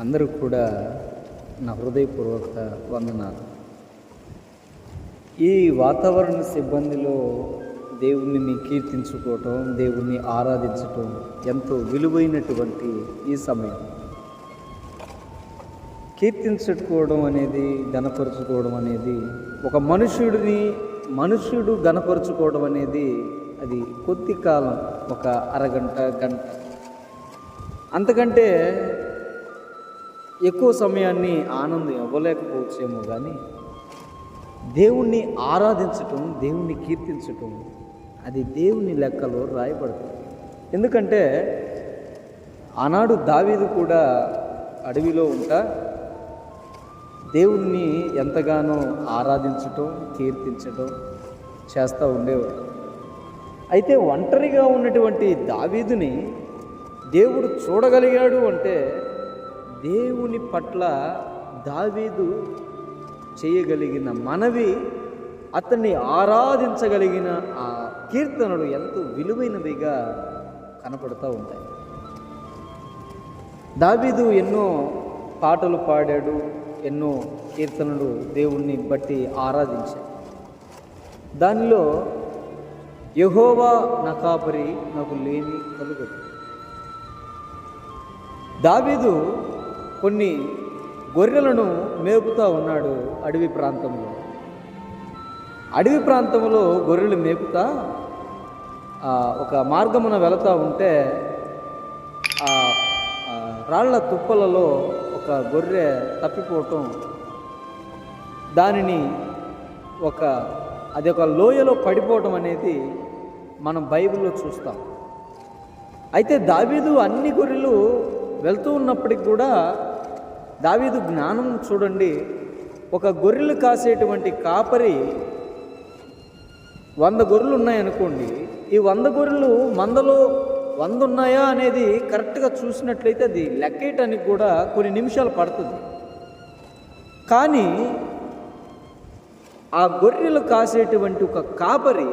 అందరూ కూడా నా హృదయపూర్వక వందనాలు. ఈ వాతావరణ సిబ్బందిలో దేవుణ్ణి కీర్తించుకోవటం దేవుణ్ణి ఆరాధించటం ఎంతో విలువైనటువంటి ఈ సమయం. కీర్తించుకోవడం అనేది ఘనపరుచుకోవడం అనేది ఒక మనుష్యుడిని మనుష్యుడు గణపరుచుకోవడం అనేది అది కొద్ది కాలం ఒక అరగంట గంట. అంతకంటే ఎక్కువ సమయాన్ని ఆనందం ఇవ్వలేకపోవచ్చేమో కానీ దేవుణ్ణి ఆరాధించటం దేవుణ్ణి కీర్తించటం అది దేవుని లెక్కలో రాయబడుతుంది ఎందుకంటే ఆనాడు దావీదు కూడా అడవిలో ఉంటా దేవుణ్ణి ఎంతగానో ఆరాధించటం కీర్తించటం చేస్తూ ఉండేవాడు. అయితే ఒంటరిగా ఉన్నటువంటి దావీదుని దేవుడు చూడగలిగాడు అంటే దేవుని పట్ల దావీదు చేయగలిగిన మనవి అతన్ని ఆరాధించగలిగిన ఆ కీర్తనలు ఎంతో విలువైనవిగా కనపడుతూ ఉంటాయి. దావీదు ఎన్నో పాటలు పాడాడు ఎన్నో కీర్తనలు దేవుణ్ణి బట్టి ఆరాధించాడు. దానిలో యహోవా నా కాపరి నాకు లేని కలుగదు. దావీదు కొన్ని గొర్రెలను మేపుతూ ఉన్నాడు అడవి ప్రాంతంలో. అడవి ప్రాంతంలో గొర్రెలు మేపుతా ఒక మార్గమున వెళతా ఉంటే ఆ ఆ, రాళ్ళ తుప్పలలో ఒక గొర్రె తప్పిపోవటం దానిని ఒక అది ఒక లోయలో పడిపోవటం అనేది మనం బైబిల్లో చూస్తాం. అయితే దావీదు అన్ని గొర్రెలు వెళ్తూ ఉన్నప్పటికి కూడా దావీదు జ్ఞానం చూడండి. ఒక గొర్రెలు కాసేటువంటి కాపరి వంద గొర్రెలు ఉన్నాయనుకోండి. ఈ వంద గొర్రెలు మందలో వంద ఉన్నాయా అనేది కరెక్ట్గా చూసినట్లయితే అది లెక్కేయటానికి కూడా కొన్ని నిమిషాలు పడుతుంది. కానీ ఆ గొర్రెలు కాసేటువంటి ఒక కాపరి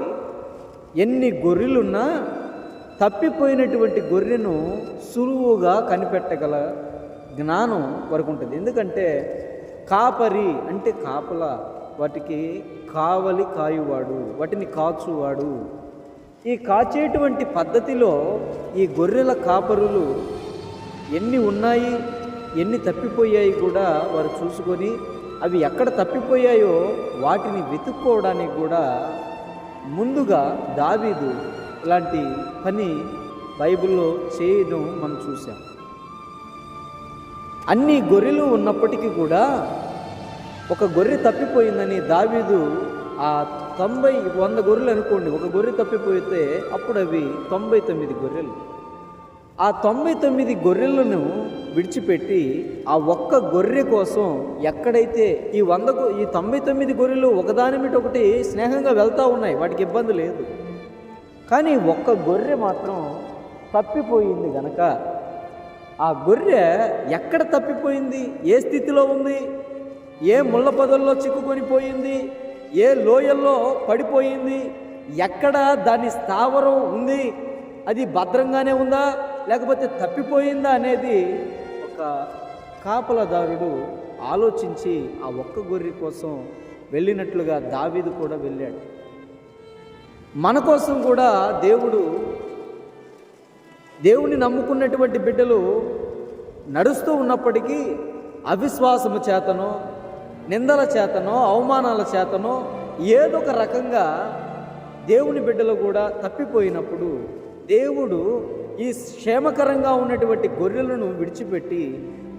ఎన్ని గొర్రెలున్నా తప్పిపోయినటువంటి గొర్రెను సులువుగా కనిపెట్టగల జ్ఞానం వరకు ఉంటుంది. ఎందుకంటే కాపరి అంటే కాపల వాటికి కావలి కాయువాడు వాటిని కాచువాడు. ఈ కాచేటువంటి పద్ధతిలో ఈ గొర్రెల కాపరులు ఎన్ని ఉన్నాయి ఎన్ని తప్పిపోయాయి కూడా వారు చూసుకొని అవి ఎక్కడ తప్పిపోయాయో వాటిని వెతుక్కోవడానికి కూడా ముందుగా దావీదు ఇలాంటి పని బైబిల్లో చేయడం మనం చూసాం అన్ని గొర్రెలు ఉన్నప్పటికీ కూడా ఒక గొర్రె తప్పిపోయిందని దావీదు ఆ తొంభై వంద గొర్రెలు అనుకోండి ఒక గొర్రె తప్పిపోతే అప్పుడు అవి తొంభై తొమ్మిది గొర్రెలు. ఆ తొంభై తొమ్మిది గొర్రెలను విడిచిపెట్టి ఆ ఒక్క గొర్రె కోసం ఎక్కడైతే ఈ వంద ఈ తొంభై తొమ్మిది గొర్రెలు ఒకదాని మీద ఒకటి స్నేహంగా వెళ్తూ ఉన్నాయి వాటికి ఇబ్బంది లేదు. కానీ ఒక్క గొర్రె మాత్రం తప్పిపోయింది గనక ఆ గొర్రె ఎక్కడ తప్పిపోయింది? ఏ స్థితిలో ఉంది? ఏ ముళ్ళ పొదల్లో చిక్కుకొని పోయింది? ఏ లోయల్లో పడిపోయింది? ఎక్కడ దాని స్థావరం ఉంది? అది భద్రంగానే ఉందా? లేకపోతే తప్పిపోయిందా అనేది ఒక కాపలదారుడు ఆలోచించి ఆ ఒక్క గొర్రె కోసం వెళ్ళినట్లుగా దావీదు కూడా వెళ్ళాడు. మన కోసం కూడా దేవుడు దేవుణ్ణి నమ్ముకున్నటువంటి బిడ్డలు నడుస్తూ ఉన్నప్పటికీ అవిశ్వాసము చేతనో నిందల చేతనో అవమానాల చేతనో ఏదో ఒక రకంగా దేవుని బిడ్డలు కూడా తప్పిపోయినప్పుడు దేవుడు ఈ క్షేమకరంగా ఉన్నటువంటి గొర్రెలను విడిచిపెట్టి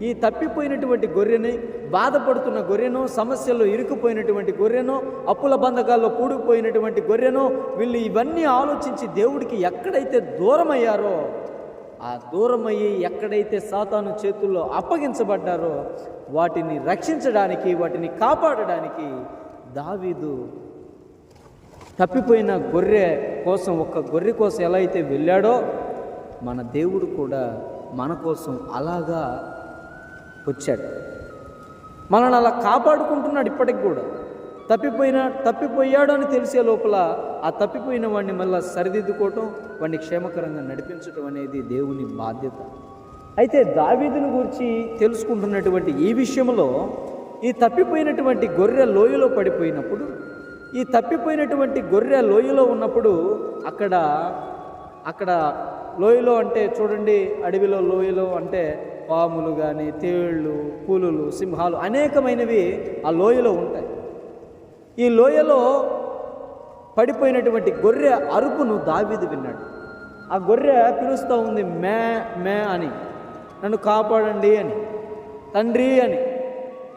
ఈ తప్పిపోయినటువంటి గొర్రెని బాధపడుతున్న గొర్రెను సమస్యల్లో ఇరుక్కుపోయినటువంటి గొర్రెను అప్పుల బంధకాల్లో కూడుకుపోయినటువంటి గొర్రెను వీళ్ళు ఇవన్నీ ఆలోచించి దేవుడికి ఎక్కడైతే దూరమయ్యారో ఆ దూరమయ్యి ఎక్కడైతే సాతాను చేతుల్లో అప్పగించబడ్డారో వాటిని రక్షించడానికి వాటిని కాపాడడానికి దావీదు తప్పిపోయిన గొర్రె కోసం ఒక గొర్రె కోసం ఎలా అయితే వెళ్ళాడో మన దేవుడు కూడా మన కోసం అలాగా వచ్చాడు. మనల్ని అలా కాపాడుకుంటున్నాడు ఇప్పటికి కూడా. తప్పిపోయిన తప్పిపోయాడు అని తెలిసే లోపల ఆ తప్పిపోయిన వాడిని మళ్ళీ సరిదిద్దుకోవటం వాడిని క్షేమకరంగా నడిపించటం అనేది దేవుని బాధ్యత. అయితే దావీదుని గురించి తెలుసుకుంటున్నటువంటి ఈ విషయంలో ఈ తప్పిపోయినటువంటి గొర్రె లోయలో పడిపోయినప్పుడు ఈ తప్పిపోయినటువంటి గొర్రె లోయలో ఉన్నప్పుడు అక్కడ అక్కడ లోయలో అంటే చూడండి అడవిలో లోయలో అంటే పాములు కానీ తేళ్ళు పులులు సింహాలు అనేకమైనవి ఆ లోయలో ఉంటాయి. ఈ లోయలో పడిపోయినటువంటి గొర్రె అరుపును దావీదు విన్నాడు. ఆ గొర్రె పిలుస్తూ ఉంది మే మే అని. నన్ను కాపాడండి అని. తండ్రి అని.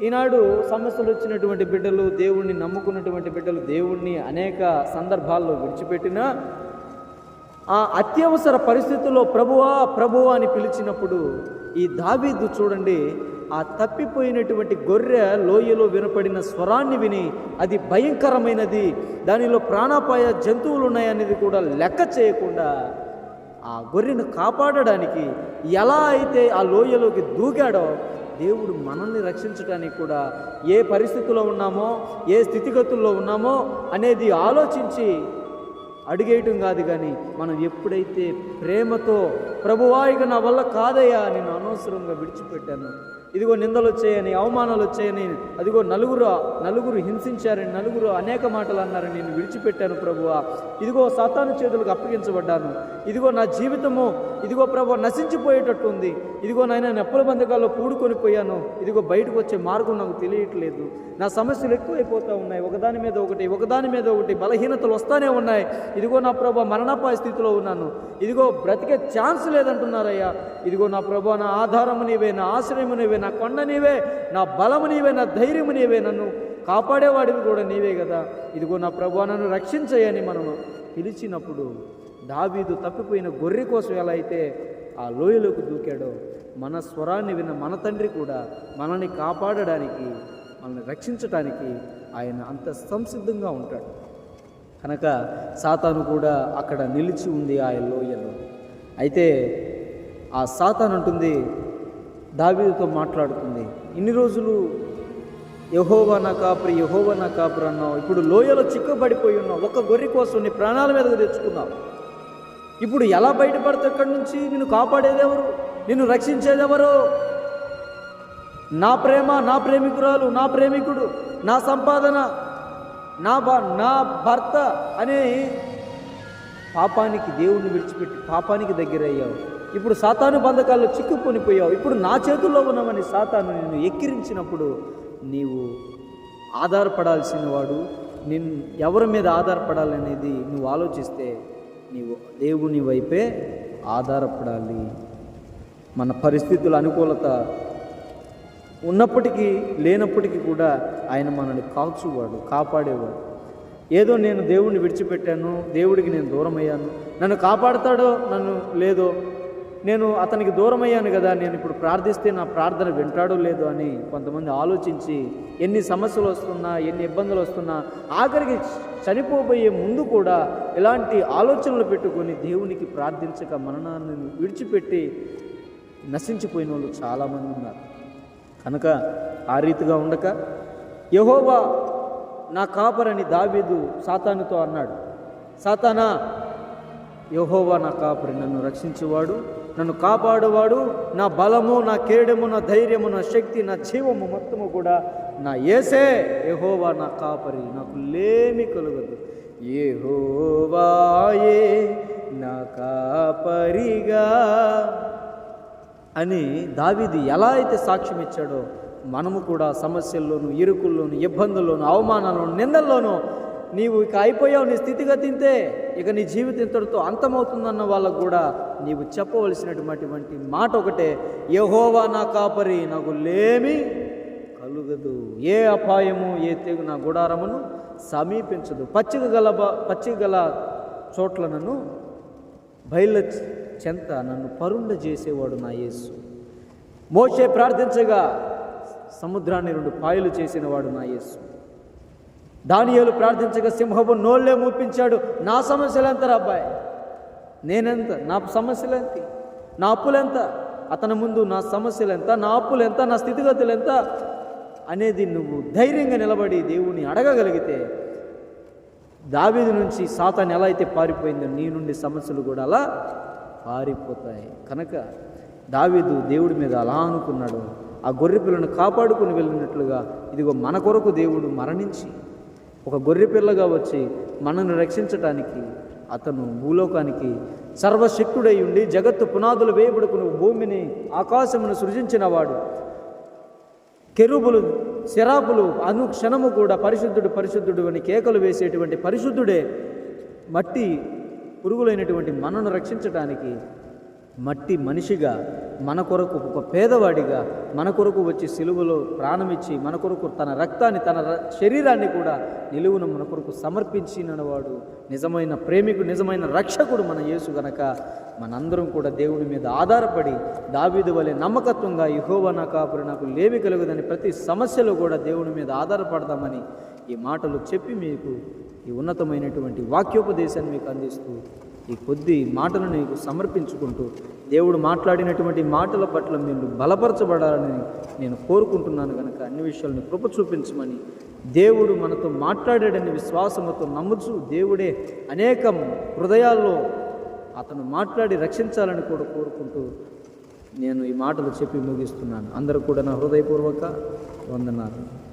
ఈనాడు సమస్యలు వచ్చినటువంటి బిడ్డలు దేవుణ్ణి నమ్ముకున్నటువంటి బిడ్డలు దేవుణ్ణి అనేక సందర్భాల్లో విడిచిపెట్టినా ఆ అత్యవసర పరిస్థితుల్లో ప్రభువా ప్రభువా అని పిలిచినప్పుడు ఈ దావీదు చూడండి ఆ తప్పిపోయినటువంటి గొర్రె లోయలో వినపడిన స్వరాన్ని విని అది భయంకరమైనది దానిలో ప్రాణాపాయ జంతువులు ఉన్నాయనేది కూడా లెక్క చేయకుండా ఆ గొర్రెను కాపాడడానికి ఎలా అయితే ఆ లోయలోకి దూకాడో దేవుడు మనల్ని రక్షించడానికి కూడా ఏ పరిస్థితిలో ఉన్నామో ఏ స్థితిగతుల్లో ఉన్నామో అనేది ఆలోచించి అడిగేయటం కాదు కానీ మనం ఎప్పుడైతే ప్రేమతో ప్రభువా ఇక నా వల్ల కాదయ్యా నేను అనవసరంగా విడిచిపెట్టాను. ఇదిగో నిందలు వచ్చాయని అవమానాలు వచ్చాయని అదిగో నలుగురు నలుగురు హింసించారని నలుగురు అనేక మాటలు అన్నారని నేను విడిచిపెట్టాను ప్రభువా. ఇదిగో సాతాను చేతులకు అప్పగించబడ్డాను. ఇదిగో నా జీవితము ఇదిగో ప్రభు నశించిపోయేటట్టు ఉంది ఇదిగో నాయన నెప్పల బంధకాల్లో పూడుకొని పోయాను. ఇదిగో బయటకు వచ్చే మార్గం నాకు తెలియట్లేదు. నా సమస్యలు ఎక్కువైపోతూ ఉన్నాయి. ఒకదాని మీద ఒకటి ఒకదాని మీద ఒకటి బలహీనతలు వస్తానే ఉన్నాయి. ఇదిగో నా ప్రభా మరణపాయ స్థితిలో ఉన్నాను. ఇదిగో బ్రతికే ఛాన్స్ లేదంటున్నారయ్యా. ఇదిగో నా ప్రభా నా ఆధారము నీవే నా ఆశ్రయము నీవే నా కొండ నీవే నా బలము నీవే నా ధైర్యము నీవే. నన్ను కాపాడేవాడివి కూడా నీవే కదా. ఇదిగో నా ప్రభా నన్ను రక్షించయ్యని మనము పిలిచినప్పుడు దావీదు తప్పిపోయిన గొర్రె కోసం ఎలా అయితే ఆ లోయలోకి దూకాడో మన స్వరాన్ని విన్న మన తండ్రి కూడా మనల్ని కాపాడడానికి మనల్ని రక్షించటానికి ఆయన అంత సంసిద్ధంగా ఉంటాడు. కనుక సాతాను కూడా అక్కడ నిలిచి ఉంది ఆ లోయలో. అయితే ఆ సాతాను అంటుంది దావీదుతో మాట్లాడుతుంది ఇన్ని రోజులు యహోవా నా కాపురి యహోవా నా కాపురి అన్నావు. ఇప్పుడు లోయలో చిక్కబడిపోయి ఉన్నావు. ఒక గొర్రె కోసం నీ ప్రాణాల మీదకు తెచ్చుకున్నావు. ఇప్పుడు ఎలా బయటపడితే ఇక్కడి నుంచి నిన్ను కాపాడేదెవరు? నిన్ను రక్షించేదెవరు? నా ప్రేమ నా ప్రేమికురాలు నా ప్రేమికుడు నా సంపాదన నా నా భర్త అనే పాపానికి దేవుణ్ణి విడిచిపెట్టి పాపానికి దగ్గరయ్యావు. ఇప్పుడు సాతాను బంధకాల్లో చిక్కుకొనిపోయావు. ఇప్పుడు నా చేతుల్లో ఉన్నామని సాతాను నిన్ను ఎక్కిరించినప్పుడు నీవు ఆధారపడాల్సిన వాడు నిన్ను ఎవరి మీద ఆధారపడాలనేది నువ్వు ఆలోచిస్తే నీవు దేవుని వైపే ఆధారపడాలి. మన పరిస్థితుల అనుకూలత ఉన్నప్పటికీ లేనప్పటికీ కూడా ఆయన మనల్ని కాల్చువాడు కాపాడేవాడు. ఏదో నేను దేవుణ్ణి విడిచిపెట్టాను దేవుడికి నేను దూరమయ్యాను. నన్ను కాపాడతాడో నన్ను లేదో నేను అతనికి దూరం అయ్యాను కదా నేను ఇప్పుడు ప్రార్థిస్తే నా ప్రార్థన వింటాడో లేదో అని కొంతమంది ఆలోచించి ఎన్ని సమస్యలు వస్తున్నా ఎన్ని ఇబ్బందులు వస్తున్నా ఆఖరికి చనిపోబోయే ముందు కూడా ఇలాంటి ఆలోచనలు పెట్టుకొని దేవునికి ప్రార్థించక మరణాన్ని విడిచిపెట్టి నశించిపోయిన వాళ్ళు చాలామంది ఉన్నారు. కనుక ఆ రీతిగా ఉండక యహోవా నా కాపరని దావీదు సాతానుతో అన్నాడు సాతానా యహోవా నా కాపరి నన్ను రక్షించేవాడు నన్ను కాపాడువాడు. నా బలము నా కేడము నా ధైర్యము నా శక్తి నా జీవము మొత్తము కూడా నా ఏసే యహోవా నా కాపరి నాకు లేమి కలుగదు. ఏహోవాయే నా కాపరిగా. అని దావిది ఎలా అయితే సాక్ష్యం ఇచ్చాడో మనము కూడా సమస్యల్లోనూ ఇరుకుల్లోనూ ఇబ్బందుల్లోనూ అవమానాల్లోనూ నిందల్లోనూ నీవు ఇక అయిపోయావు నీ స్థితిగతింతే ఇక నీ జీవితం ఇంతటితో అంతమవుతుందన్న వాళ్ళకు కూడా నీవు చెప్పవలసినటువంటి మాట ఒకటే యహోవా నా కాపరి నాకు లేమి కలుగదు. ఏ అపాయము ఏ తెగు నా గుడారమును సమీపించదు. పచ్చిక గల బ- పచ్చిక గల చోట్ల నన్ను బయలు చెంత నన్ను పరుండ చేసేవాడు నా యేసు. మోషే ప్రార్థించగా సముద్రాన్ని రెండు పాయలు చేసిన వాడు నా యేసు. దానియాలు ప్రార్థించగా సింహపు నోళ్ళే మూపించాడు. నా సమస్యలు ఎంత అబ్బాయి? నేనెంత? నా సమస్యలు ఎంత? నా అప్పులెంత అతని ముందు నా సమస్యలు ఎంత? నా అప్పులు ఎంత? నా స్థితిగతులు ఎంత? అనేది నువ్వు ధైర్యంగా నిలబడి దేవుని అడగగలిగితే దావీదు నుంచి సాతాన్ని ఎలా అయితే పారిపోయిందో నీ నుండి సమస్యలు కూడా అలా పారిపోతాయి. కనుక దావీదు దేవుడి మీద అలా అనుకున్నాడు. ఆ గొర్రె పిల్లను కాపాడుకుని వెళ్ళినట్లుగా ఇదిగో మన కొరకు దేవుడు మరణించి ఒక గొర్రె పిల్లగా వచ్చి మనల్ని రక్షించటానికి అతను భూలోకానికి సర్వశక్తుడై ఉండి జగత్తు పునాదులు వేయబడుకుని భూమిని ఆకాశమును సృజించినవాడు. కెరుబులు శరాపులు అనుక్షణము కూడా పరిశుద్ధుడు పరిశుద్ధుడు అని కేకలు వేసేటువంటి పరిశుద్ధుడే మట్టి పురుగులైనటువంటి మనను రక్షించటానికి మట్టి మనిషిగా మన కొరకు ఒక పేదవాడిగా మన కొరకు వచ్చి సిలువలో ప్రాణమిచ్చి మన కొరకు తన రక్తాన్ని తన శరీరాన్ని కూడా నిలువున మన కొరకు సమర్పించినవాడు నిజమైన ప్రేమికుడు నిజమైన రక్షకుడు మన యేసు గనక మనందరం కూడా దేవుడి మీద ఆధారపడి దావీదు వలె నమ్మకత్వంగా యహోవ నా కాపురి నాకు లేమి కలుగుదని ప్రతి సమస్యలో కూడా దేవుని మీద ఆధారపడదామని ఈ మాటలు చెప్పి మీకు ఈ ఉన్నతమైనటువంటి వాక్యోపదేశాన్ని మీకు అందిస్తూ ఈ కొద్ది మాటలను నీకు సమర్పించుకుంటూ దేవుడు మాట్లాడినటువంటి మాటల పట్ల మీరు బలపరచబడాలని నేను కోరుకుంటున్నాను కనుక అన్ని విషయాలను కృప చూపించమని దేవుడు మనతో మాట్లాడాడని విశ్వాసంతో నమ్ముచు దేవుడే అనేక హృదయాల్లో అతను మాట్లాడి రక్షించాలని కూడా కోరుకుంటూ నేను ఈ మాటలు చెప్పి ముగిస్తున్నాను. అందరూ కూడా నా హృదయపూర్వక వందనాలు.